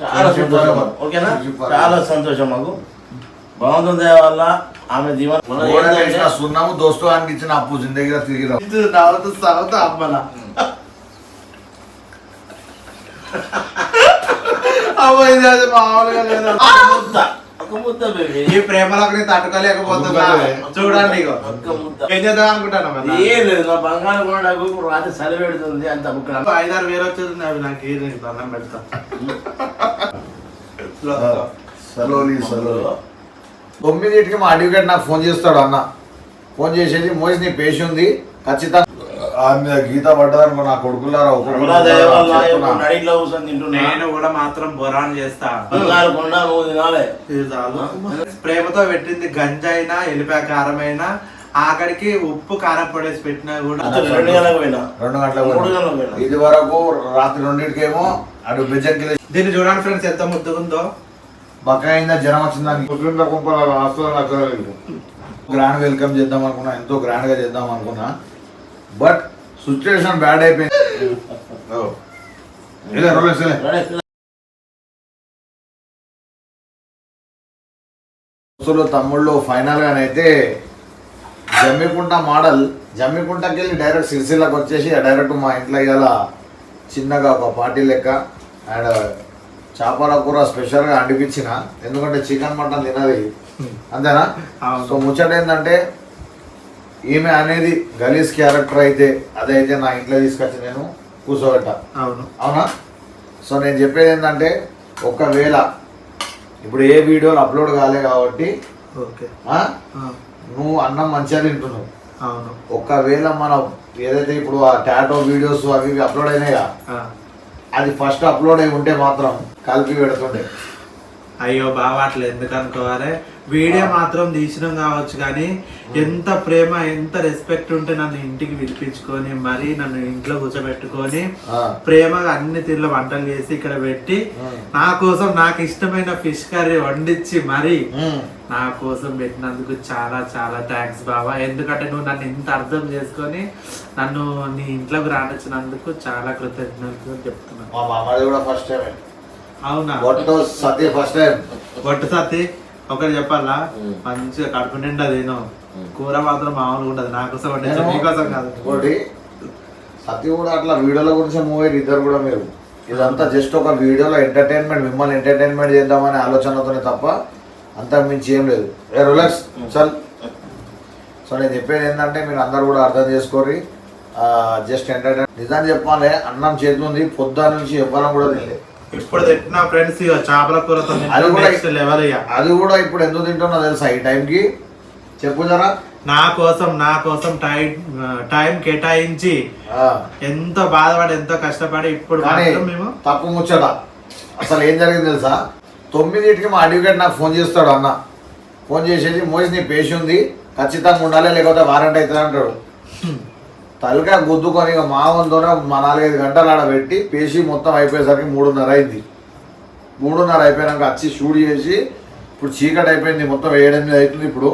చాలా సంతోషం మాకు. ఓకేనా? చాలా సంతోషం మాకు. బాగుంటుంది వల్ల. ఆమె జీవనం సున్నాము దోస్తు అని ఇచ్చిన అప్పు జిందగీలో తిరిగి అమ్మల అమ్మ ఇది అది మామూలుగా లేదు? ముద్ద బేబీ. ఈ ప్రేమలోకి తట్టుకోలేకపోతున్నా. చూడండి ఒక్క ముద్ద ఏం చేద్దాం అనుకుంటాను మరి? ఏం లేదు నా బంగారం కూడా నాకు ఇప్పుడు రాత్రి చలి పెడుతుంది అంత ఐదారు వేలు వచ్చేది అవి నాకు ఏది నీకు దండం పెడతా. సలోలి సలోలి తొమ్మిదింటికి మా అడ్వకేట్ నాకు ఫోన్ చేస్తాడు అన్న. ఫోన్ చేసేది మోసి నీ పేషి ఉంది ఖచ్చితంగా ఆ మీద గీత పడ్డదనుకో నా కొడుకులారా నేను కూడా మాత్రం బొరాన్ చేస్తా. ప్రేమతో పెట్టింది గంజైనా ఎలిపా కారమైనా ఆఖరికి ఉప్పు కారం పొడేసి పెట్టినా కూడా రెండు గంటలకు పోయినా? రెండు గంటలకు ఇది వరకు రాత్రి రెండింటికేమో అటు బెజ్జంకి దీన్ని చూడండి ఫ్రెండ్స్ ఎంత ముద్దుగుందో. బకాయిందా జ్వరం వచ్చిందని కుటుంబ కుంపల గ్రాండ్ వెల్కమ్ చేద్దాం అనుకున్నా ఎంతో గ్రాండ్గా చేద్దాం అనుకున్నా. బట్ సిచ్యువేషన్ బ్యాడ్ అయిపోయింది. తమ్ముళ్ళు ఫైనల్ గానైతే జమ్మికుంట మోడల్ జమ్మికుంటకి వెళ్ళి డైరెక్ట్ సిరిసిల్లకి వచ్చేసి డైరెక్ట్ మా ఇంట్లో ఇలా చిన్నగా ఒక పార్టీ లెక్క. అండ్ చేపల కూర స్పెషల్గా అండిపించిన. ఎందుకంటే చికెన్ మటన్ తినది. అంతేనా. సో ముచ్చట ఏంటంటే ఈమె అనేది గలీజ్ క్యారెక్టర్ అయితే అదైతే నా ఇంట్లో తీసుకొచ్చి నేను కూర్చోబెట్టా అవును. అవునా? సో నేను చెప్పేది ఏంటంటే ఒకవేళ ఇప్పుడు ఏ వీడియోలు అప్లోడ్ కాలే కాబట్టి ఓకే. నువ్వు అన్నం మంచిగా తింటున్నావు. అవును. ఒకవేళ మనం ఏదైతే ఇప్పుడు ఆ టాటో వీడియోస్ అవి అప్లోడ్ అయినాయా. అది ఫస్ట్ అప్లోడ్ అయి ఉంటే మాత్రం కలిపి పెడుతుండే. అయ్యో బావ అట్లా ఎందుకు అనుకోవాలి వీడియో మాత్రం తీసినాం కావచ్చు కానీ ఎంత ప్రేమ ఎంత రెస్పెక్ట్ ఉంటే నన్ను ఇంటికి పిలిపించుకొని మరీ నన్ను ఇంట్లో కూర్చోబెట్టుకొని ప్రేమగా అన్ని తీర్ల వంటలు చేసి ఇక్కడ పెట్టి నా కోసం నాకు ఇష్టమైన ఫిష్ కర్రీ వండించి మరీ. నా కోసం పెట్టినందుకు చాలా చాలా థ్యాంక్స్ బాబా ఎందుకంటే నువ్వు నన్ను ఇంత అర్థం చేసుకొని నన్ను నీ ఇంట్లోకి రానిచ్చినందుకు చాలా కృతజ్ఞతలు చెప్తున్నాను. మా మామది కూడా ఫస్ట్ టైం అవునా? సతీ ఫస్ట్ టైం ఒకటి చెప్పాలా. మంచిగా కడుపు నిండా తిను. ఉం. కూర మాత్రం మామూలుగా ఉండదు. నా కోసం వండించు నేను- నీకోసం కాదు. ఇంకోటి సతీ కూడా అట్లా వీడియోల గురించి మూవ్ అయ్యారు ఇద్దరు కూడా మీరు. ఇదంతా జస్ట్ ఒక వీడియోలో ఎంటర్టైన్మెంట్ మిమ్మల్ని ఎంటర్టైన్మెంట్ చేద్దామనే ఆలోచనతోనే తప్ప అంతకు మించి ఏం లేదు. ఏ రిలాక్స్ చల్. సో నేను చెప్పేది ఏంటంటే మీరు అందరు కూడా అర్థం చేసుకోరి జస్ట్ ఎంటర్టైన్ నిజం చెప్పాలి అన్నం చేతి ఉంది పొద్దున్న నుంచి ఎవ్వరం కూడా తెలియదు ఇప్పుడు తింటున్న ఫ్రెండ్స్ ఇక చేపల కూరతో అది కూడా- నెక్స్ట్ లెవెల్ ఇక అది కూడా ఇప్పుడు ఎందుకు తింటున్నా తెలుసా ఈ టైంకి చెప్పు జరా. నా కోసం నా కోసం టైం టైం కేటాయించి. ఎంతో బాధపడి ఎంతో కష్టపడి ఇప్పుడు మేము తప్పు ముచ్చట. అసలు ఏం జరిగింది తెలుసా? తొమ్మిదింటికి మా అడ్వకేట్ నాకు ఫోన్ చేస్తాడు అన్న. ఫోన్ చేసేసి మోసి నీ పేషి ఉంది ఖచ్చితంగా ఉండాలి లేకపోతే వారంటీ అవుతుంది అంటాడు. తలకాయ గుద్దుకొని ఇక మా వంతోనే మా నాలుగైదు గంటలు ఆడ పెట్టి పేషి మొత్తం అయిపోయేసరికి మూడున్నర అయింది. మూడున్నర అయిపోయినాక వచ్చి షూట్ చేసి ఇప్పుడు చీకటి అయిపోయింది మొత్తం ఏడెనిమిది అవుతుంది ఇప్పుడు.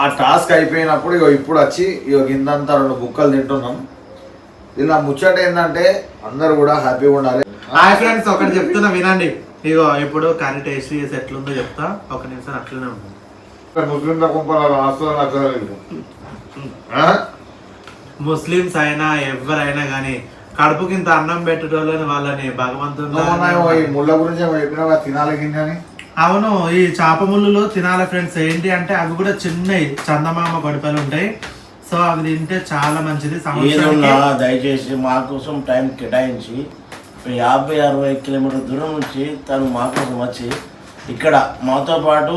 ఆ టాస్క్ అయిపోయినప్పుడు ఇగో ఇప్పుడు వచ్చి ఇగో కిందంతా రెండు బుక్కలు తింటున్నాం. ఇలా ముచ్చట ఏంటంటే అందరు కూడా హ్యాపీగా ఉండాలి. హాయ్ ఫ్రెండ్స్ ఒకటి చెప్తున్నా వినండి. ఇగో ఇప్పుడు కర్రీ టేస్ట్ చేసి ఎట్లుందో చెప్తా. ఒక నిమిషం అట్లనే ఉంటుంది ముస్లింల ముస్లిమ్స్ అయినా ఎవరైనా కానీ కడుపుకి ఇంత అన్నం పెట్టేటోళ్ళని వాళ్ళని భగవంతుడు ఈ ముళ్ళ గురించి తినాలి అవును ఈ చేప ముళ్ళులు తినాలి ఫ్రెండ్స్. ఏంటి అంటే అవి కూడా చిన్నవి చందమామ గొడపలు ఉంటాయి. సో అవి తింటే చాలా మంచిది. దయచేసి మా కోసం టైం కేటాయించి యాభై అరవై కిలోమీటర్ దూరం నుంచి తను మా కోసం వచ్చి ఇక్కడ మాతో పాటు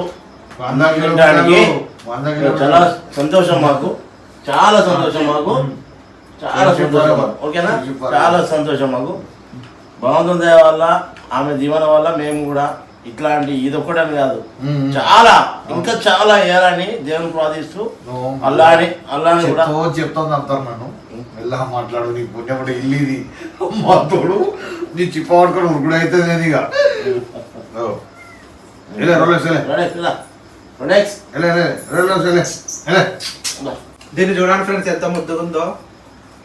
చాలా సంతోషం మాకు. చాలా సంతోషం మాకు. చాలా సంతోషం ఓకేనా? చాలా సంతోషం మాకు. బాగుంటుంది దయ వల్ల ఆమె జీవనం వల్ల మేము కూడా ఇట్లాంటి ఇది ఒక్కటని కాదు. చాలా ఇంకా చాలా వేయాలని దేవుని ప్రార్థిస్తూ అల్లాని అల్లాని కూడా చెప్తాను అంటారు నన్ను. మెల్లగా మాట్లాడు నీ పుణ్యపడి ఇల్లు ఇది మా తోడు నీ చిప్ప పట్టుకొని ఉరుకుడు అయితే నేను ఇక. వెళ్ళే రోలెక్స్ వెళ్ళే. వెళ్ళే రోలెక్స్ వెళ్ళే వెళ్ళే. ఇలా. దీన్ని చూడండి ఫ్రెండ్స్ ఎంత ముద్దు ఉందో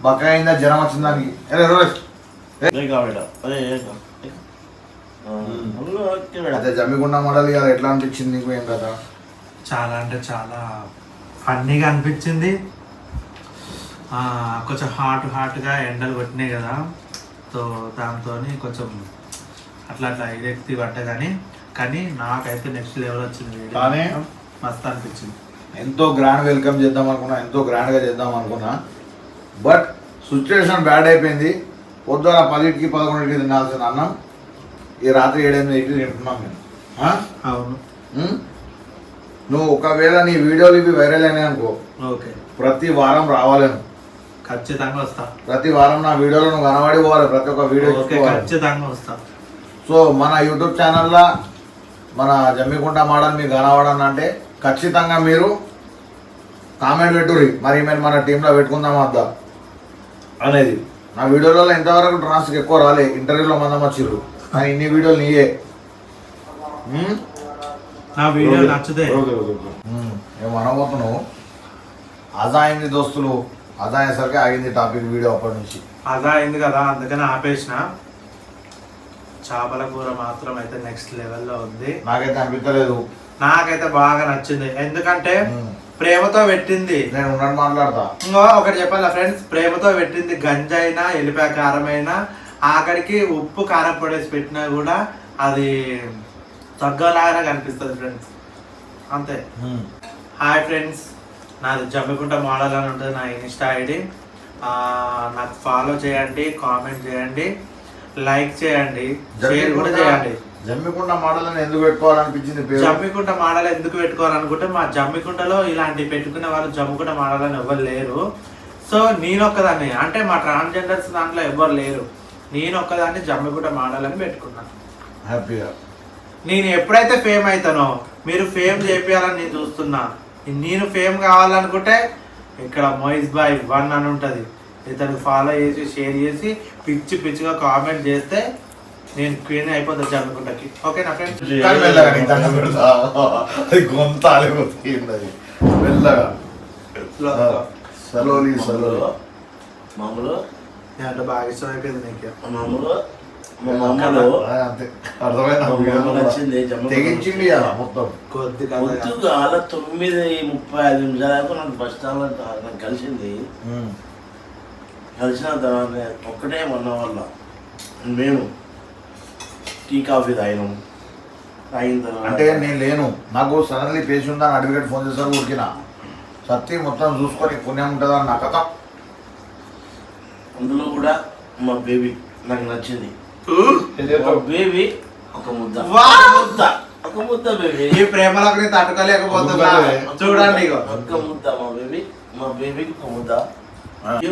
బకాయిందా జ్వరం వచ్చింది దానికి అరే రోజ్ అదే జమ్మిగుండ మోడల్ కదా ఎట్లా అనిపించింది నీకు ఏం కదా చాలా అంటే చాలా ఫన్నీగా అనిపించింది. కొంచెం హాట్ హాట్గా ఎండలు కొట్టినాయి కదా. సో దాంతో కొంచెం అట్లా అట్లా ఇదెక్తి పడ్డ కానీ కానీ నాకైతే నెక్స్ట్ లెవెల్ వచ్చింది. మస్తు అనిపించింది. ఎంతో గ్రాండ్ వెల్కమ్ చేద్దాం అనుకున్నా ఎంతో గ్రాండ్గా చేద్దాం అనుకున్నా బట్ సిచ్యువేషన్ బ్యాడ్ అయిపోయింది పొద్దున పదింటికి పదకొండింటికి తినాల్సిన అన్నం ఈ రాత్రి ఏడెనిమిదికి తింటున్నాం మేము? అవును? నువ్వు ఒకవేళ నీ వీడియోలు ఇవి వైరల్ అయినాయి అనుకో ఓకే ప్రతి వారం రావాలి నువ్వు. ఖచ్చితంగా వస్తా ప్రతి వారం నా వీడియోలో నువ్వు కనబడి పోవాలి ప్రతి ఒక్క వీడియో. ఖచ్చితంగా వస్తా సో మన యూట్యూబ్ ఛానల్లో మన జమ్మికుంట మోడల్ మీకు కనబడని అంటే ఖచ్చితంగా మీరు కామెంట్ పెట్టుర్రి. మరి మేము మన టీంలో పెట్టుకుందాం వద్దా? అనేది. నా వీడియోలలో ఇంతవరకు ట్రాన్స్కి ఎక్కువ రాలే. ఇంటర్వ్యూలో మందం వచ్చిర్రు. కానీ ఇన్ని వీడియోలు నీయే? నా వీడియో నచ్చితే అనబోతున్నావు? అదా అయింది దోస్తులు. అదా అయ్యేసరికి ఆగింది టాపిక్ వీడియో అప్పటి నుంచి. అదా అయింది కదా అందుకని ఆపేసిన. చేపల కూర మాత్రం అయితే నెక్స్ట్ లెవెల్లో ఉంది. నాకైతే అనిపించలేదు నాకైతే బాగా నచ్చింది. ఎందుకంటే. ప్రేమతో పెట్టింది. నేను ఉన్నట్టు మాట్లాడతా. ఇంకో ఒకటి చెప్పాలా ఫ్రెండ్స్? ప్రేమతో పెట్టింది గంజైనా ఎలిపాయ కారమైనా ఆఖరికి ఉప్పు కారం పొడేసి పెట్టినా కూడా అది తగ్గలాగానే కనిపిస్తుంది ఫ్రెండ్స్. అంతే. Hi friends. నాది జమ్మికుంట మోడల్ అని ఉంటుంది నా ఇన్స్టా ఐడి. నాకు ఫాలో చేయండి కామెంట్ చేయండి లైక్ చేయండి షేర్ కూడా చేయండి. జమ్మికుంట మోడల్ అని ఎందుకు పెట్టుకోవాలనిపించింది పేరు? జమ్మికుంట మోడల్ ఎందుకు పెట్టుకోవాలనుకుంటే మా జమ్మికుంటలో ఇలాంటి పెట్టుకునే వాళ్ళు జమ్మికుంట మోడల్ అని ఎవరు లేరు. సో నేను ఒక్కదాన్ని అంటే మా ట్రాన్స్జెండర్స్ దాంట్లో ఎవరు లేరు. నేను ఒక్కదాన్ని జమ్మికుంట మోడల్ అని పెట్టుకున్నాను హ్యాపీగా నేను ఎప్పుడైతే ఫేమ్ అవుతానో మీరు ఫేమ్ చేపియాలని నేను చూస్తున్నా. నేను ఫేమ్ కావాలనుకుంటే ఇక్కడ మొయిజ్ బాయ్ వన్ అని ఉంటుంది. ఇతనికి ఫాలో చేసి షేర్ చేసి పిచ్చి పిచ్చిగా కామెంట్ చేస్తే నేను క్వీన్ అయిపోతా మెల్లగా నీకు దండం పెడతా. అది గొంత ఆలిపోతుంది అది. మెల్లగా. సలోలి సలోలి మామూలు అంటే బాగా ఇష్టం అయిపోయింది నీకు. మామూలు తెగించింది మొత్తం. కొద్ది కదా. పొద్దుగాల తొమ్మిది ముప్పై ఐదు నిమిషాలకు నాకు బస్ స్టాండ్లో నాకు కలిసింది. కలిసిన తర్వాత ఒక్కటే మొన్న వల్ల మేము టీ కాఫీ తాగినాం తాగిన తర్వాత అంటే నేను లేను. నాకు సడన్లీ పేషెంట్ అని అడ్వకేట్ ఫోన్ చేశారు ఉడికిన సత్తి మొత్తం చూసుకొని పుణ్యం ఉంటుందా నా కథ. అందులో కూడా మా బేబీ నాకు నచ్చింది. మా బేబీ ఒక ముద్ద. ముద్ద. ఒక ముద్ద బేబీ. ఈ ప్రేమలోకి నేను తట్టుకోలేకపోతున్నా చూడండి ఒక్క ముద్ద మా బేబీ. మా బేబీకి ఒక ముద్ద.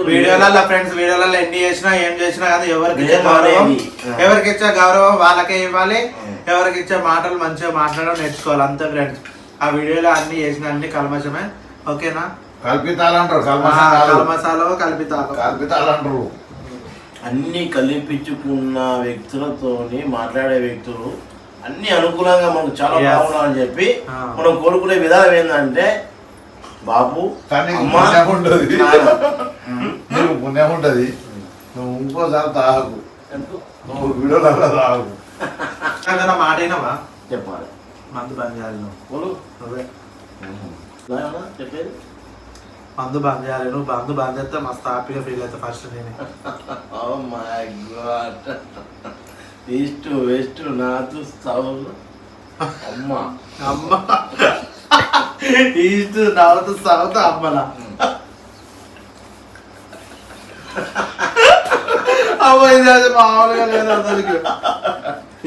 వీడియోలలో ఫ్రెండ్స్ వీడియోలలో ఎన్ని చేసినా ఏం చేసినా కానీ ఎవరికి ఇచ్చే గౌరవం మానేది. ఎవరికి ఇచ్చే గౌరవం వాళ్ళకే ఇవ్వాలి. ఎవరికి ఇచ్చే మాటలు మంచిగా మాట్లాడడం నేర్చుకోవాలి. అంతే ఫ్రెండ్స్ ఆ వీడియోలో అన్ని చేసిన అన్ని కల్మషమే. ఓకేనా? కల్పితాలు అంటారు కల్మసాలో కల్పితాలు కల్పితాలు. అంటారు అన్ని కలిపించుకున్న వ్యక్తులతోని మాట్లాడే వ్యక్తులు అన్ని అనుకూలంగా మనకు చాలా. బాగున్నాయని చెప్పి. మనం కోరుకునే విధానం ఏంటంటే బాబు కానీ అమ్మ, పుణ్యం ఉంటుంది. నీకు పుణ్యం ఉంటుంది నువ్వు ఇంకోసారి తాగకు. ఎందుకు? నువ్వు వీడియోలలో తాగకు. ఏదైనా మాట అయినావా చెప్పాలి. మందు బంద్ చేయాలి నువ్వు. నువ్వే. చెప్పేది? మందు బంద్ చేయాలి నువ్వు. మందు బంద్ చేస్తే మస్తు హ్యాపీగా ఫీల్ అవుతా ఫస్ట్ నేను. ఓ my god east west north south అమ్మ. అమ్మ. ఈస్ట్ నార్త్ సౌత్ అమ్మల అమ్మ ఇది అది మామూలుగా లేదు అసలుకి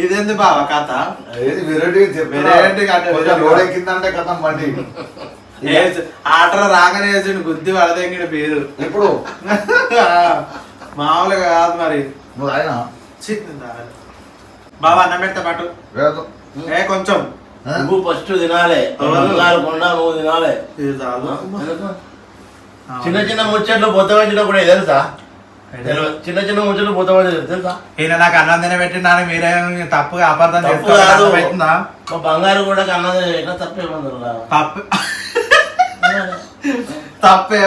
ఇదేంది బావ కథ? ఏది వెరైటీ Variety అంటే కొంచెం లోడ్ ఎక్కిందంటే కథం ఏసి- ఆటలో రాగానే వేసిండు గుద్ది వడదెంగిడి పేరు. ఇప్పుడు మామూలుగా కాదు మరి. నువ్వు ఆయన చిన్న బాబా అన్నం పెడతా పాటు. ఏ కొంచెం? నువ్వు ఫస్ట్ తినాలి ఎవరు? బంగారు కొండ నువ్వు తినాలి? చిన్న చిన్న ముచ్చట్లు బొత్తవచ్చినా కూడా తెలుసా. చిన్న చిన్న ముచ్చట్లు బొత్తవచ్చు తెలుసా? ఈయన నాకు అన్నం తినబెట్టినాను మీరేం తప్పుగా అపార్థం మా బంగారు కూడా కన్నది ఎట్లా తప్పేమందరు తప్పు. తప్పు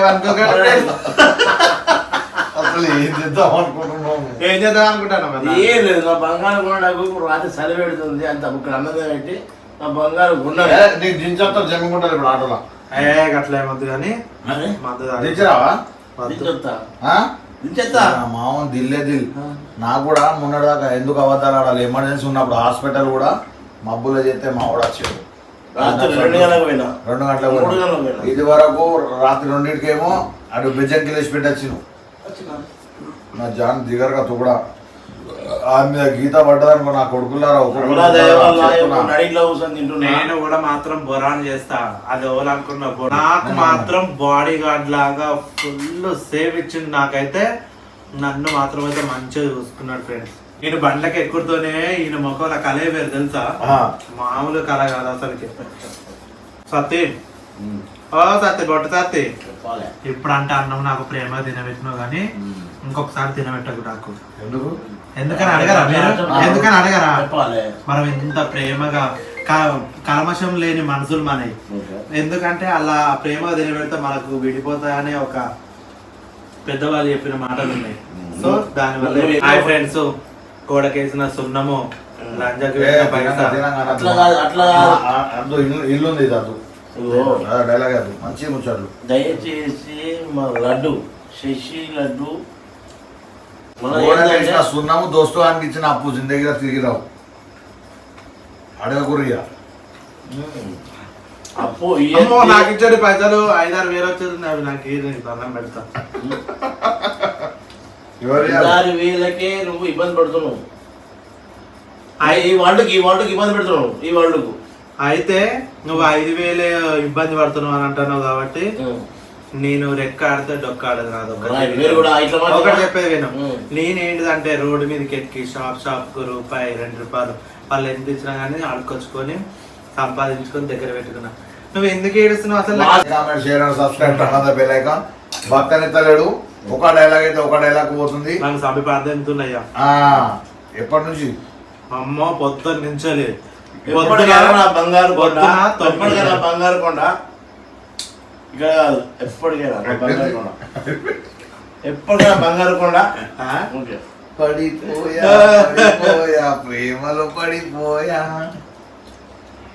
అసలు ఏం చేద్దాం అనుకుంటున్నాం ఏం చేద్దాం అనుకుంటాను ఏం లేదు. నా బంగారు కొండ నాకు రాత్రి చలి పెడుతుంది అంత ఇక్కడ అన్నదే పెట్టి నా బంగారు నీకు జమ్మికుంటారు ఇప్పుడు ఆటోలో. ఏ గట్ల ఏమొద్దు కానీ అరే మద్దతు తాగు. దించరావా? వద్దు. దించొత్తా. ఆ? నా మామూలు దిల్లే దిల్ నాకు కూడా మొన్నటిదాకా ఎందుకు అబద్ధాలు ఆడాలి? ఎమర్జెన్సీ ఉన్నప్పుడు హాస్పిటల్ కూడా మబ్బులో చేస్తే మా వాడు వచ్చాడు. రాత్రి రెండు గంటలకు పోయినా? రెండు మూడు. గంటలకు పోయినా. ఇది వరకు రాత్రి రెండింటికేమో అటు బెజ్జంకి లేచి పెట్టచ్చు నా జాన్ దిగరగా తుగడా. ఆమె మీద గీత పడ్డదనుకో నా కొడుకులారా నేను కూడా మాత్రం బొరాన్ చేస్తా. అది ఎవరనుకున్నా నాకు మాత్రం బాడీ గార్డ్ లాగా ఫుల్ సేవ్ ఇచ్చింది నాకైతే. నన్ను మాత్రం అయితే మంచిగా చూసుకున్నాడు ఫ్రెండ్స్ ఈయన బండ్లకి ఎక్కుతూనే ఈయన ముఖంలో కలే వేరు తెలుసా? ఆ. మామూలు కళ కాదు అసలుకి. సత్తి ఓ సత్తి గొట్ట సత్తి ఇప్పుడు అంటే అన్నం నాకు ప్రేమగా తినబెట్టినావు కానీ ఇంకొకసారి తినబెట్టకు నాకు. ఎందుకు? ఎందుకని అడగరా మీరు? ఎందుకని అడగరా? చెప్పాలి. మనం ఇంత ప్రేమగా క- కల్మషం లేని మనసులు మనవి. ఎందుకంటే అలా ప్రేమగా తినబెడితే మనకు విడిపోతాయనే ఒక పెద్దవాళ్ళు చెప్పిన మాటలు ఉన్నాయి. సో దానివల్ల హాయ్ ఫ్రెండ్స్ గోడకేసిన సున్నము లంజకి. అట్లా కాదు, అట్లా ఇల్లు ఉంది డైలాగ్ మంచి ముచ్చాడు. దయచేసి మా లడ్డు శశి లడ్డు. సున్నము దోస్తు ఇచ్చిన అప్పు జిందగీలో తిరిగి రావు. అడగకురియా ఉమ్. అప్పు నాకు ఇచ్చాడు పైసలు ఐదారు వేలు వచ్చేది అవి నాకు ఇది దండం పెడతా. ఎవరు దారి వీళ్ళకే నువ్వు ఇబ్బంది పడుతున్నావు. ఈ వాళ్ళకి ఈ వాళ్ళకి ఇబ్బంది పెడుతున్నావు ఈ వాళ్ళకు. అయితే నువ్వు ఐదు వేలే ఇబ్బంది పడుతున్నావు అని అంటున్నావు కాబట్టి నేను రెక్క ఆడితే డొక్క ఆడదు నాది ఒకటి చెప్పేది విను. నేనేంటిదంటే రోడ్డు మీదకి ఎక్కి షాప్ షాప్కు రూపాయి రెండు రూపాయలు వాళ్ళు ఎంత ఇచ్చినా కానీ అడుకొచ్చుకొని సంపాదించుకొని దగ్గర పెట్టుకున్నా. నువ్వు ఎందుకు ఏడుస్తున్నావు అసలు? నాకు- comment share and subscribe turn the bell icon భక్తనెత్తలేడు ఒక డైలాగ్ అయితే ఒక డైలాగ్ పోతుంది. నాకు సమీపార్థం ఎంతున్నాయ్యా ఆ ఎప్పటి నుంచి? అమ్మో పొద్దున్న నుంచోలే. ఎప్పటికైనా నా బంగారు కొండ పొద్దున తొమ్మిది ఎప్పటికైనా నా బంగారు కొండ. ఇక్కడ ఎప్పటికైనా బంగారు కొండ. ఎప్పటికైనా బంగారు కొండ. పడిపోయా పడిపోయా ప్రేమలో పడిపోయా.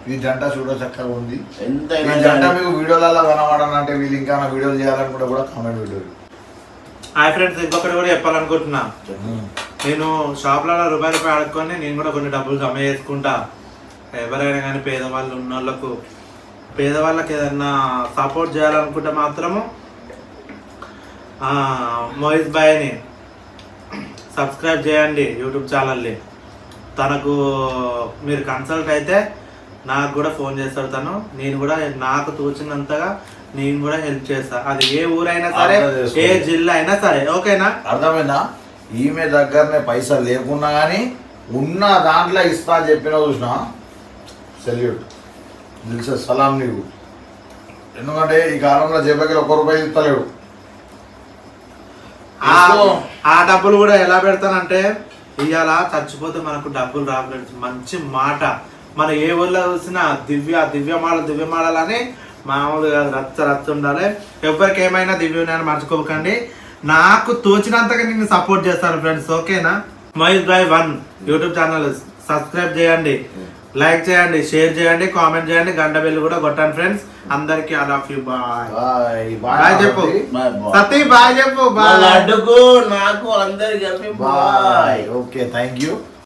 ఈ జంట చూడ చక్కగా ఉంది. ఈ ఎంతైనా జంట మీకు వీడియోలలో కనబడాలంటే వీళ్ళు ఇంకా వీడియోలు చేయాలనుకుంటే కూడా కామెంట్ వీడియో హాయ్ ఫ్రెండ్స్ ఇంకొకటి కూడా చెప్పాలనుకుంటున్నా. నేను షాప్లలో రూపాయి రూపాయి ఆడుకొని నేను కూడా కొన్ని డబ్బులు జమ చేసుకుంటా. ఎవరైనా కానీ పేదవాళ్ళు ఉన్న వాళ్ళకు పేదవాళ్ళకి ఏదైనా సపోర్ట్ చేయాలనుకుంటే మాత్రము మోహిత్ బాయ్ని సబ్స్క్రైబ్ చేయండి యూట్యూబ్ ఛానల్ని. తనకు మీరు కన్సల్ట్ అయితే నాకు కూడా ఫోన్ చేస్తాడు తను నేను కూడా నాకు తోచినంతగా నేను కూడా హెల్ప్ చేస్తా. అది ఏ ఊరైనా సరే. ఏ జిల్లా అయినా సరే ఓకేనా? అర్థమైందా? ఈమె దగ్గరనే పైసలు లేకున్నా కానీ ఉన్న దాంట్లో ఇస్తా అని చెప్పిన చూసిన సెల్యూట్. దిల్సే సలాం నీవు. ఎందుకంటే ఈ కాలంలో జేబకి ఒక్క రూపాయి ఇస్తలేడు ఆ డబ్బులు కూడా ఎలా పెడతానంటే ఇవాళ చచ్చిపోతే మనకు డబ్బులు రావట్లేదు మంచి మాట. మన ఏ ఊళ్ళో చూసినా దివ్య దివ్యమాల దివ్యమాలని మామూలుగా రచ్చ రచ్చ ఉండాలి. ఎవరికి ఏమైనా దివ్యని మర్చిపోకండి. నాకు తోచినంతగా నేను సపోర్ట్ చేస్తాను ఫ్రెండ్స్. ఓకేనా? Mahesh boy one YouTube channel. Subscribe చేయండి. లైక్ చేయండి షేర్ చేయండి కామెంట్ చేయండి గంట బెల్లు కూడా కొట్టండి ఫ్రెండ్స్. అందరికి I love you bye. Bye చెప్పు. సతీ బాయ్ చెప్పు బాయ్ లడ్డుకు నాకు అందరికి బాయ్. Okay thank you